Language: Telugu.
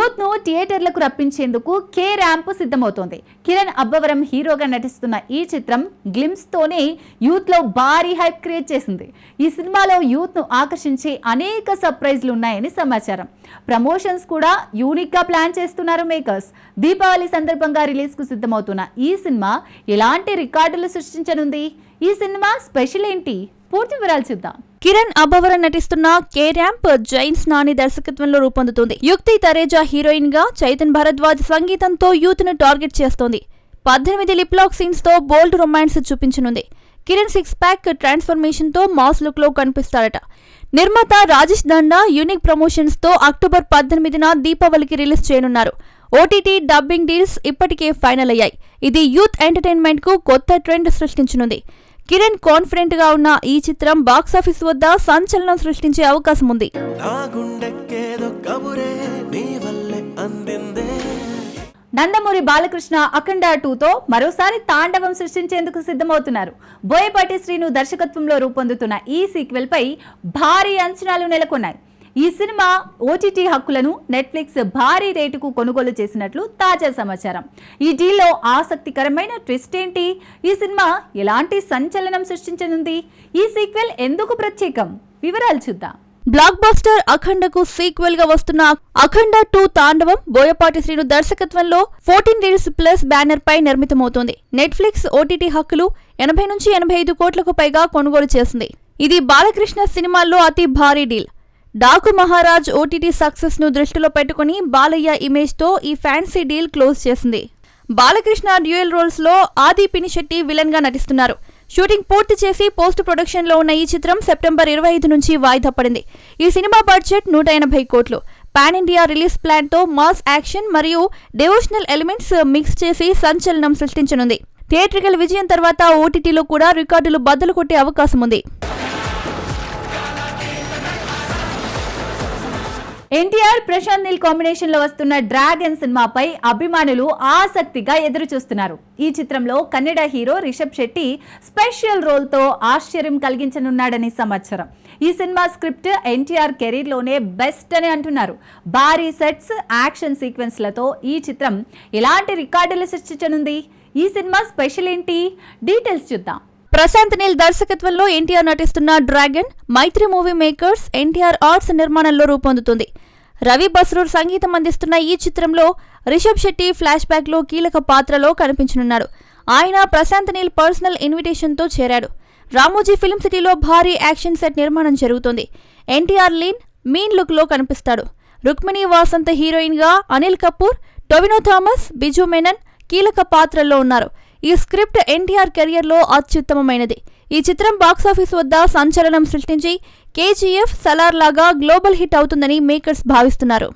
యూత్ను థియేటర్లకు రప్పించేందుకు కే ర్యాంప్ సిద్ధమవుతోంది. కిరణ్ అబ్బవరం హీరోగా నటిస్తున్న ఈ చిత్రం గ్లిమ్స్ తోనే యూత్లో భారీ హైప్ క్రియేట్ చేసింది. ఈ సినిమాలో యూత్ను ఆకర్షించే అనేక సర్ప్రైజ్లు ఉన్నాయని సమాచారం. ప్రమోషన్స్ కూడా యూనిక్గా ప్లాన్ చేస్తున్నారు మేకర్స్. దీపావళి సందర్భంగా రిలీజ్కు సిద్ధమవుతున్న ఈ సినిమా ఎలాంటి రికార్డులు సృష్టించనుంది? ఈ సినిమా స్పెషల్ ఏంటి? పూర్తి వివరాలు చూద్దాం. కిరణ్ అబ్బవరన్ నటిస్తున్న కే ర్యాంప్ జైన్స్ నాని దర్శకత్వంలో రూపొందుతుంది. యుక్తి తరేజా హీరోయిన్గా చైతన్ భరద్వాజ్ సంగీతంతో యూత్ను టార్గెట్ చేస్తోంది. పద్దెనిమిది లిప్లాక్ సీన్స్తో బోల్డ్ రొమాన్స్ చూపించనుంది. కిరణ్ సిక్స్ ప్యాక్ ట్రాన్స్ఫర్మేషన్తో మాస్ లుక్లో కనిపిస్తాడట. నిర్మాత రాజేష్ దండా యూనిక్ ప్రమోషన్స్తో అక్టోబర్ పద్దెనిమిదిన దీపావళికి రిలీజ్ చేయనున్నారు. ఓటీటీ డబ్బింగ్ డీల్స్ ఇప్పటికే ఫైనల్ అయ్యాయి. ఇది యూత్ ఎంటర్టైన్మెంట్కు కొత్త ట్రెండ్ సృష్టించనుంది. కిరణ్ కాన్ఫిడెంట్గా ఉన్న ఈ చిత్రం బాక్సాఫీస్ వద్ద సంచలనం సృష్టించే అవకాశం ఉంది. నందమూరి బాలకృష్ణ అఖండ టూతో మరోసారి తాండవం సృష్టించేందుకు సిద్ధమవుతున్నారు. బోయపాటి శ్రీను దర్శకత్వంలో రూపొందుతున్న ఈ సీక్వెల్ పై భారీ అంచనాలు నెలకొన్నాయి. ఈ సినిమా ఓటీటీ హక్కులను నెట్ఫ్లిక్స్ భారీ రేటుకు కొనుగోలు చేసినట్లు తాజా సమాచారం. ఈ డీల్లో ఆసక్తికరమైన ట్విస్ట్ ఏంటి? ఈ సినిమా ఎలాంటి సంచలనం సృష్టించనుంది? ఈ సీక్వెల్ ఎందుకు ప్రత్యేకం? వివరాలు చూద్దాం. బ్లాక్ బస్టర్ అఖండకు సీక్వెల్గా వస్తున్న అఖండ టూ తాండవం బోయపాటి శ్రీను దర్శకత్వంలో ఫోర్టీన్ రీల్స్ ప్లస్ బ్యానర్ పై నిర్మితమవుతుంది. నెట్ఫ్లిక్స్ ఓటీటీ హక్కులు ఎనభై నుంచి ఎనభై ఐదు కోట్లకు పైగా కొనుగోలు చేసింది. ఇది బాలకృష్ణ సినిమాల్లో అతి భారీ డీల్. డాకు మహారాజ్ ఓటీటీ సక్సెస్ను దృష్టిలో పెట్టుకుని బాలయ్య ఇమేజ్తో ఈ ఫ్యాన్సీ డీల్ క్లోజ్ చేసింది. బాలకృష్ణ డ్యూయల్ రోల్స్లో ఆది పినిశెట్టి విలన్గా నటిస్తున్నారు. షూటింగ్ పూర్తి చేసి పోస్ట్ ప్రొడక్షన్లో ఉన్న ఈ చిత్రం సెప్టెంబర్ ఇరవై ఐదు నుంచి వాయిదా పడింది. ఈ సినిమా బడ్జెట్ నూట ఎనభై కోట్లు. పాన్ ఇండియా రిలీజ్ ప్లాన్తో మాస్ యాక్షన్ మరియు డివోషనల్ ఎలిమెంట్స్ మిక్స్ చేసి సంచలనం సృష్టించనుంది. థియేట్రికల్ విజయం తర్వాత ఓటీటీలో కూడా రికార్డులు బద్దలు కొట్టే అవకాశం ఉంది ఎన్టీఆర్ ప్రశాంత్ నీల్ కాంబినేషన్లో వస్తున్న డ్రాగన్ సినిమాపై అభిమానులు ఆసక్తిగా ఎదురు చూస్తున్నారు ఈ చిత్రంలో కన్నడ హీరో రిషబ్ శెట్టి స్పెషల్ రోల్తో ఆశ్చర్యం కలిగించనున్నాడని సమాచారం. ఈ సినిమా స్క్రిప్ట్ ఎన్టీఆర్ కెరీర్లోనే బెస్ట్ అని అంటున్నారు. భారీ సెట్స్ యాక్షన్ సీక్వెన్స్లతో ఈ చిత్రం ఎలాంటి రికార్డులు సృష్టించనుంది? ఈ సినిమా స్పెషల్ ఏంటి? డీటెయిల్స్ చూద్దాం. ప్రశాంత్ నీల్ దర్శకత్వంలో ఎన్టీఆర్ నటిస్తున్న dragon Mythri movie makers NTR arts నిర్మాణంలో రూపొందుతుంది. రవి బస్రూర్ సంగీతం అందిస్తున్న ఈ చిత్రంలో రిషబ్ శెట్టి ఫ్లాష్ బ్యాక్లో కీలక పాత్రలో కనిపించనున్నాడు. ఆయన ప్రశాంత్ నీల్ పర్సనల్ ఇన్విటేషన్తో చేరాడు. రామోజీ ఫిల్మ్ సిటీలో భారీ యాక్షన్ సెట్ నిర్మాణం జరుగుతుంది. ఎన్టీఆర్ లీన్ మీన్ లుక్లో కనిపిస్తాడు. రుక్మిణి వాసంత హీరోయిన్గా అనిల్ కపూర్ టొవినో థామస్ బిజు మెనన్ కీలక పాత్రల్లో ఉన్నారు. ఈ స్క్రిప్ట్ ఎన్టీఆర్ కెరియర్లో అత్యుత్తమమైనది. ఈ చిత్రం బాక్సాఫీస్ వద్ద సంచలనం సృష్టించి కేజీఎఫ్ సలార్ లాగా గ్లోబల్ హిట్ అవుతుందని మేకర్స్ భావిస్తున్నారు.